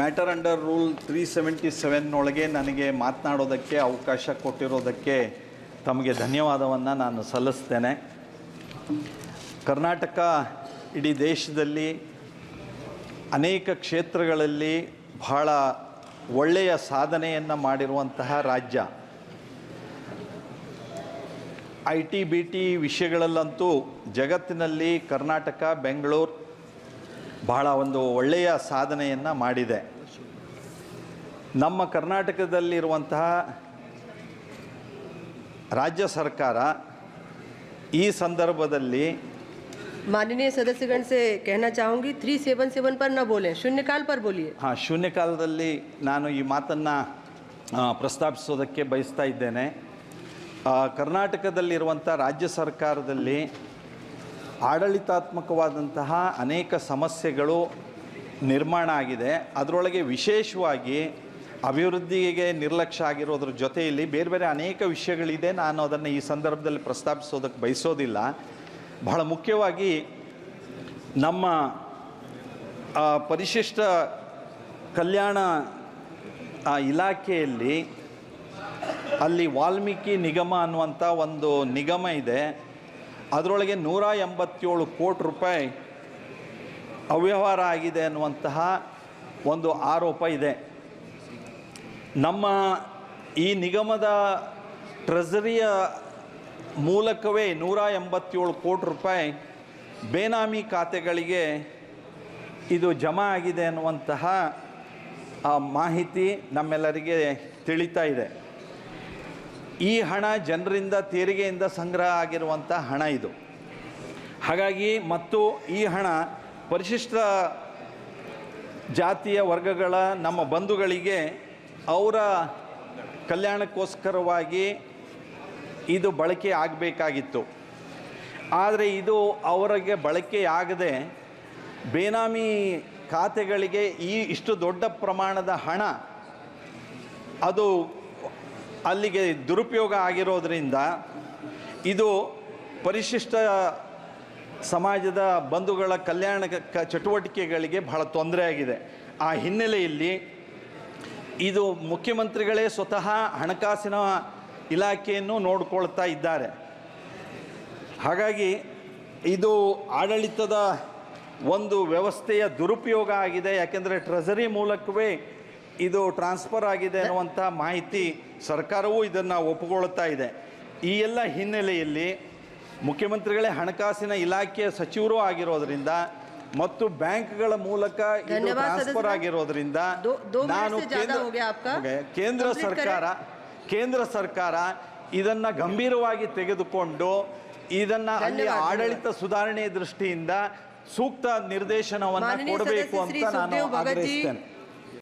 Matter under rule three seventy ಸೆವೆನ್ನೊಳಗೆ ನನಗೆ ಮಾತನಾಡೋದಕ್ಕೆ ಅವಕಾಶ ಕೊಟ್ಟಿರೋದಕ್ಕೆ ತಮಗೆ ಧನ್ಯವಾದವನ್ನು ನಾನು ಸಲ್ಲಿಸ್ತೇನೆ. ಕರ್ನಾಟಕ ಇಡೀ ದೇಶದಲ್ಲಿ ಅನೇಕ ಕ್ಷೇತ್ರಗಳಲ್ಲಿ ಬಹಳ ಒಳ್ಳೆಯ ಸಾಧನೆಯನ್ನು ಮಾಡಿರುವಂತಹ ರಾಜ್ಯ. ಐ ಟಿ ಬಿ ಟಿ ವಿಷಯಗಳಲ್ಲಂತೂ ಜಗತ್ತಿನಲ್ಲಿ ಕರ್ನಾಟಕ, ಬೆಂಗಳೂರು ಬಹಳ ಒಂದು ಒಳ್ಳೆಯ ಸಾಧನೆಯನ್ನು ಮಾಡಿದೆ ನಮ್ಮ ಕರ್ನಾಟಕದಲ್ಲಿರುವಂತಹ ರಾಜ್ಯ ಸರ್ಕಾರ ಈ ಸಂದರ್ಭದಲ್ಲಿ माननीय सदस्यगण से कहना चाहूंगी थ्री सेवन सेवन पर न बोलें शून्यकाल पर बोलिए ಹಾಂ ಶೂನ್ಯಕಾಲದಲ್ಲಿ ನಾನು ಈ ಮಾತನ್ನು ಪ್ರಸ್ತಾಪಿಸೋದಕ್ಕೆ ಬಯಸ್ತಾ ಇದ್ದೇನೆ ಆ, ಕರ್ನಾಟಕದಲ್ಲಿರುವಂಥ ರಾಜ್ಯ ಸರ್ಕಾರದಲ್ಲಿ ಆಡಳಿತಾತ್ಮಕವಾದಂತಹ ಅನೇಕ ಸಮಸ್ಯೆಗಳು ನಿರ್ಮಾಣ ಆಗಿದೆ. ಅದರೊಳಗೆ ವಿಶೇಷವಾಗಿ ಅಭಿವೃದ್ಧಿಗೆ ನಿರ್ಲಕ್ಷ್ಯ ಆಗಿರೋದ್ರ ಜೊತೆಯಲ್ಲಿ ಬೇರೆ ಬೇರೆ ಅನೇಕ ವಿಷಯಗಳಿದೆ. ನಾನು ಅದನ್ನು ಈ ಸಂದರ್ಭದಲ್ಲಿ ಪ್ರಸ್ತಾಪಿಸೋದಕ್ಕೆ ಬಯಸೋದಿಲ್ಲ. ಬಹಳ ಮುಖ್ಯವಾಗಿ ನಮ್ಮ ಪರಿಶಿಷ್ಟ ಕಲ್ಯಾಣ ಇಲಾಖೆಯಲ್ಲಿ ಅಲ್ಲಿ ವಾಲ್ಮೀಕಿ ನಿಗಮ ಅನ್ನುವಂಥ ಒಂದು ನಿಗಮ ಇದೆ. ಅದರೊಳಗೆ ನೂರ ಎಂಬತ್ತೇಳು ಕೋಟಿ ರೂಪಾಯಿ ಅವ್ಯವಹಾರ ಆಗಿದೆ ಅನ್ನುವಂತಹ ಒಂದು ಆರೋಪ ಇದೆ. ನಮ್ಮ ಈ ನಿಗಮದ ಟ್ರೆಸರಿಯ ಮೂಲಕವೇ ನೂರ ಎಂಬತ್ತೇಳು ಕೋಟಿ ರೂಪಾಯಿ ಬೇನಾಮಿ ಖಾತೆಗಳಿಗೆ ಇದು ಜಮಾ ಆಗಿದೆ ಅನ್ನುವಂತಹ ಮಾಹಿತಿ ನಮ್ಮೆಲ್ಲರಿಗೆ ತಿಳಿತಾ ಇದೆ. ಈ ಹಣ ಜನರಿಂದ ತೆರಿಗೆಯಿಂದ ಸಂಗ್ರಹ ಆಗಿರುವಂಥ ಹಣ ಇದು. ಹಾಗಾಗಿ ಮತ್ತು ಈ ಹಣ ಪರಿಶಿಷ್ಟ ಜಾತಿಯ ವರ್ಗಗಳ ನಮ್ಮ ಬಂಧುಗಳಿಗೆ ಅವರ ಕಲ್ಯಾಣಕ್ಕೋಸ್ಕರವಾಗಿ ಇದು ಬಳಕೆ ಆಗಬೇಕಾಗಿತ್ತು. ಆದರೆ ಇದು ಅವರಿಗೆ ಬಳಕೆಯಾಗದೆ ಬೇನಾಮಿ ಖಾತೆಗಳಿಗೆ ಈ ಇಷ್ಟು ದೊಡ್ಡ ಪ್ರಮಾಣದ ಹಣ ಅದು ಅಲ್ಲಿಗೆ ದುರುಪಯೋಗ ಆಗಿರೋದ್ರಿಂದ ಇದು ಪರಿಶಿಷ್ಟ ಸಮಾಜದ ಬಂಧುಗಳ ಕಲ್ಯಾಣ ಚಟುವಟಿಕೆಗಳಿಗೆ ಬಹಳ ತೊಂದರೆ ಆಗಿದೆ. ಆ ಹಿನ್ನೆಲೆಯಲ್ಲಿ ಇದು ಮುಖ್ಯಮಂತ್ರಿಗಳೇ ಸ್ವತಃ ಹಣಕಾಸಿನ ಇಲಾಖೆಯನ್ನು ನೋಡಿಕೊಳ್ತಾ ಇದ್ದಾರೆ. ಹಾಗಾಗಿ ಇದು ಆಡಳಿತದ ಒಂದು ವ್ಯವಸ್ಥೆಯ ದುರುಪಯೋಗ ಆಗಿದೆ. ಯಾಕೆಂದರೆ ಟ್ರೆಜರಿ ಮೂಲಕವೇ ಇದು ಟ್ರಾನ್ಸ್ಫರ್ ಆಗಿದೆ ಅನ್ನುವಂಥ ಮಾಹಿತಿ ಸರ್ಕಾರವೂ ಇದನ್ನು ಒಪ್ಪಿಕೊಳ್ಳುತ್ತಾ ಇದೆ. ಈ ಎಲ್ಲ ಹಿನ್ನೆಲೆಯಲ್ಲಿ ಮುಖ್ಯಮಂತ್ರಿಗಳೇ ಹಣಕಾಸಿನ ಇಲಾಖೆಯ ಸಚಿವರು ಆಗಿರೋದ್ರಿಂದ ಮತ್ತು ಬ್ಯಾಂಕ್ಗಳ ಮೂಲಕ ಇದು ಟ್ರಾನ್ಸ್ಫರ್ ಆಗಿರೋದ್ರಿಂದ ನಾನು ಕೇಂದ್ರ ಸರ್ಕಾರ ಕೇಂದ್ರ ಸರ್ಕಾರ ಇದನ್ನು ಗಂಭೀರವಾಗಿ ತೆಗೆದುಕೊಂಡು ಇದನ್ನು ಅಲ್ಲಿ ಆಡಳಿತ ಸುಧಾರಣೆ ದೃಷ್ಟಿಯಿಂದ ಸೂಕ್ತ ನಿರ್ದೇಶನವನ್ನು ಕೊಡಬೇಕು ಅಂತ ನಾನು ಆಗ್ರಹಿಸ್ತೇನೆ.